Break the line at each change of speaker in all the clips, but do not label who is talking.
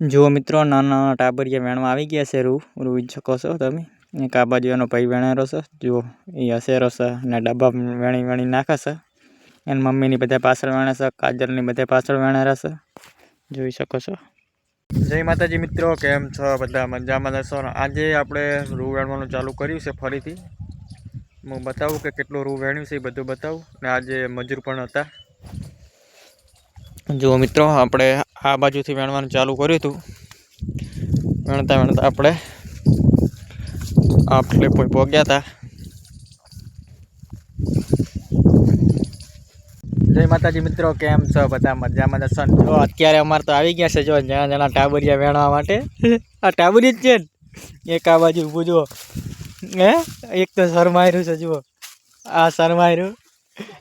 જુઓ મિત્રો, નાના નાના ટાબરિયા વેણવા આવી ગયા છે રૂ રૂ જોઈ શકો છો તમે. એક આ બાજુ એનો ભાઈ વેણેરો છે. જુઓ, એ હસેરો છે ને ડબ્બા વેણી વેણી નાખે છે. એની મમ્મીની બધા પાછળ વેણે કાજલની બધા પાછળ વેણેરા છે. જોઈ શકો છો. જય માતાજી મિત્રો, કેમ છો? બધા મજામાં રહેશો આજે આપણે રૂ વેણવાનું ચાલુ કર્યું છે ફરીથી. હું બતાવું કે કેટલું રૂ વેણ્યું છે એ બધું બતાવું. ને આજે મજૂર પણ હતા. જુઓ મિત્રો, આપણે આ બાજુથી વેણવાનું ચાલુ કર્યું હતું. વેણતા વેણતા આપણે આપણે કોઈ પહોંચ્યા હતા. જય માતાજી મિત્રો, કેમ છો? બધા મજામાં જશો ને જો અત્યારે અમારે તો આવી ગયા છે, જો જણા જણા ટાબરિયા વેણવા માટે. આ ટાબરી જ છે એક આ બાજુ ઊભું જુઓ. હે? એક તો શરમાયરું છે, જુઓ. આ શરમાયરું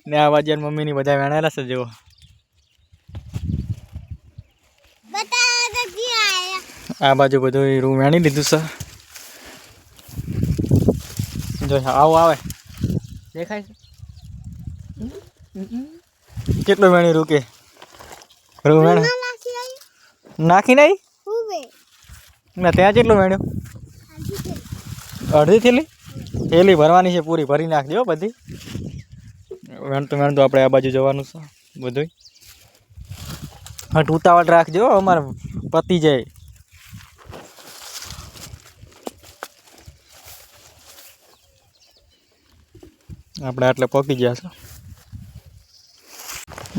ને આ બાજુ મમ્મીની બધા વેણાયેલા છે, જુઓ. આ બાજુ બધું રૂમ વેણી લીધું છે. જો આવું આવે. દેખાય છે? કેટલું વેણી રૂકે? રૂમ વેણ નાખી નહીં ના ત્યાં કેટલું વેણ્યું? અડધી થેલી? થેલી ભરવાની છે પૂરી ભરી નાખજો હો બધી. વેણતું વેણતું આપણે આ બાજુ જવાનું છે બધું હટ ઉતાવળ રાખજો અમારે પતી જાય. આપણે આટલે પકી ગયા છે.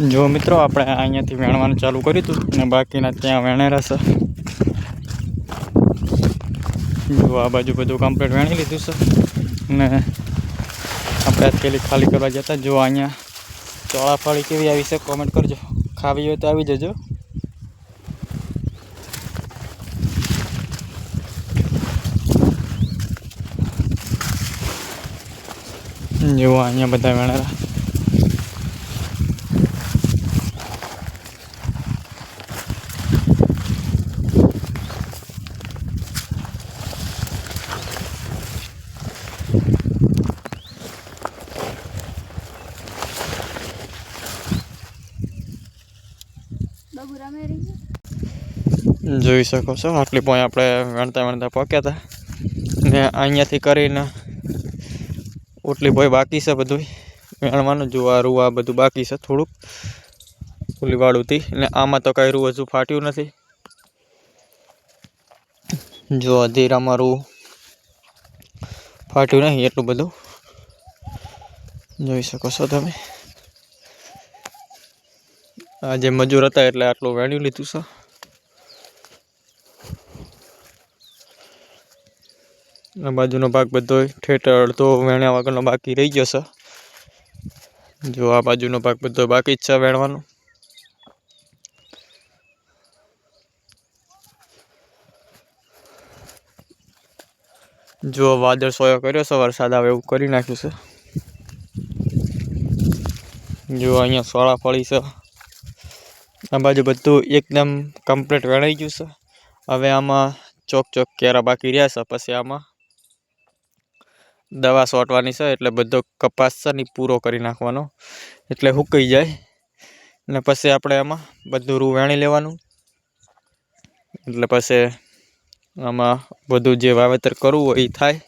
જો મિત્રો, આપણે અહીંયાથી વેણવાનું ચાલુ કર્યું હતું અને બાકીના ત્યાં વેણેરા છે. જો આ બાજુ બધું કમ્પ્લીટ વેણી લીધું છે. ને આપણે થેલી ખાલી કરવા જતા. જો અહીંયા ચોળાફળી કેવી આવી છે કોમેન્ટ કરજો. ખાવી હોય તો આવી જજો. જો અહીંયા બધા વેણેલા. જોઈ શકો છો આટલી પોઈ આપણે વણતા વણતા પહોંચ્યા હતા ને અહીંયાથી કરીને ઓટલી ભાઈ બાકી છે બધું વેણવાનું જો આ બધું બાકી છે થોડુંક. ઓલી વાળુંથી. ને આમાં તો કાંઈ રૂ હજુ ફાટ્યું નથી. જો અધીરામાં રૂ ફાટ્યું નહીં એટલું બધું. જોઈ શકો છો તમે. આ જે મજૂર હતા એટલે આટલું વેણ્યું લીધું છે. આ બાજુનો ભાગ બધો ઠેઠ અડધો વેણ્યા વગરનો બાકી રહી ગયો છે. જો આ બાજુનો ભાગ બધો બાકી જ છે વેણવાનો. જો વાદળ સોયો કર્યો છે, વરસાદ આવે એવું કરી નાખ્યું છે. જો અહીંયા સોળા ફળી છે. આ બાજુ બધું એકદમ કમ્પ્લીટ વેણાઈ ગયું છે. હવે આમાં ચોક ચોક કેરા બાકી રહ્યા છે, પછી આમાં દવા છોટવાની છે, એટલે બધો કપાસ છે ને પૂરો કરી નાખવાનો, એટલે હુકાઈ જાય. અને પછી આપણે આમાં બધું રૂ વેણી લેવાનું. એટલે પછી આમાં બધું જે વાવેતર કરવું હોય એ થાય.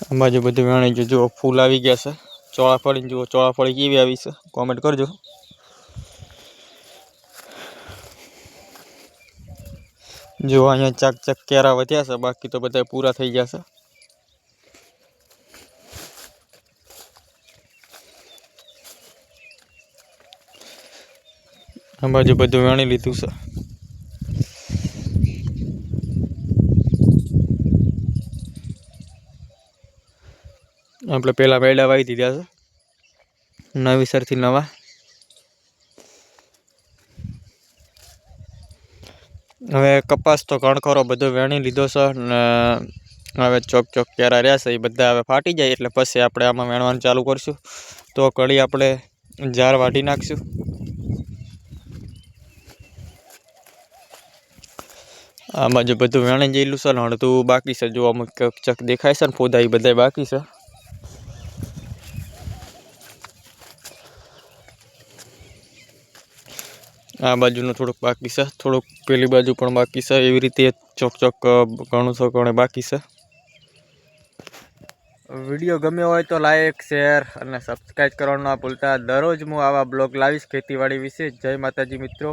આ બાજુ બધું વેણી જોજો ફૂલ આવી ગયા છે. ચોળાફળી જુઓ ચોળાફળી કેવી આવી છે કોમેન્ટ કરજો. જો અહીંયા ચાક ચાક કેરા વધ્યા છે, બાકી તો બધા પૂરા થઈ ગયા છે. આ બાજુ બધું વેણી લીધું છે. આપણે પહેલાં બેડા વાવી દીધા છે. નવીસરથી નવા. હવે કપાસ તો કણખરો બધો વેણી લીધો છે ને હવે ચોક ચોક ક્યારા રહ્યા છે એ બધા હવે ફાટી જાય એટલે પછી આપણે આમાં વેણવાનું ચાલુ કરીશું. તો કળી આપણે જાર વાઢી નાખશું. આ બાજુ બધું વેણી જયેલું છે ને અડધું બાકી છે, જો અમુક ચક દેખાય છે ને ફોદા એ બધા બાકી છે. આ બાજુનું થોડુંક બાકી છે. થોડુંક પેલી બાજુ પણ બાકી છે. એવી રીતે ચોક ચોક ઘણું ઘણે બાકી છે. વીડિયો ગમ્યો હોય તો લાઈક, શેર અને સબસ્ક્રાઈબ કરવાનું ના ભૂલતા. દરરોજ હું આવા બ્લોગ લાવીશ ખેતીવાડી વિશે. જય માતાજી મિત્રો.